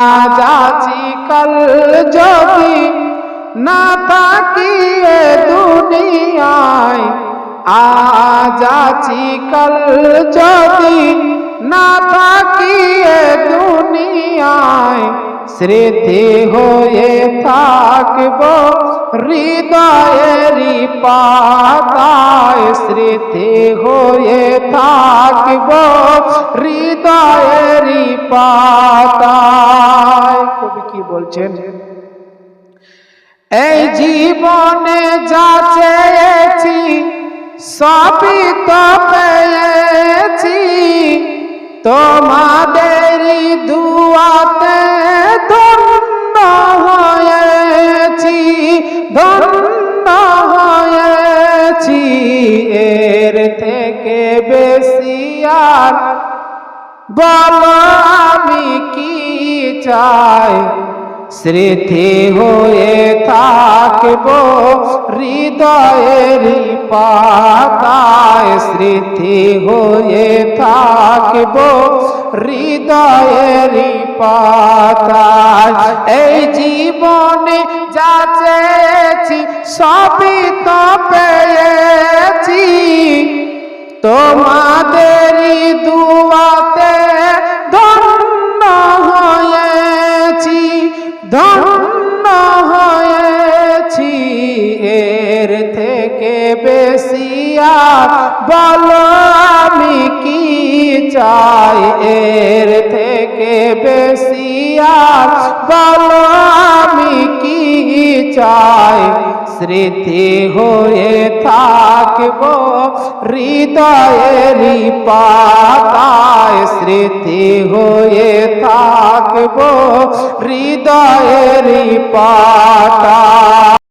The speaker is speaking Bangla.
আজ আছি কাল যদি না এ দুনিয়ায় আজ আছি কাল যদি না এ দুনিয়ায়, স্মৃতি হয়ে থাকব, হৃদয়েরই পাতায় স্মৃতি হয়ে থাকব, হৃদয়েরই কি বলছেন, এই জীবনে যা চেয়েছি, সবই তো পেয়েছি। তোমাদেরই দুয়াতে ধন্য হয়েছি ধন্য হয়েছি। এর থেকে বেশি আর বলো স্মৃতি হয়ে থাকব হৃদয়ের পাতায় স্মৃতি হয়ে থাকব হৃদয়ের পাতায়। এই জীবনে যা চেয়েছি সবই তো পেয়েছি। ধন্য হয়েছি, এর থেকে বেশি আর বলো আমি কি চাই, এর থেকে বেশি আর বলো আমি কি চাই। স্মৃতি হয়ে থাকব হৃদয়েরই পাতায়, স্মৃতি হয়ে থাকব হৃদয়ের পাতা।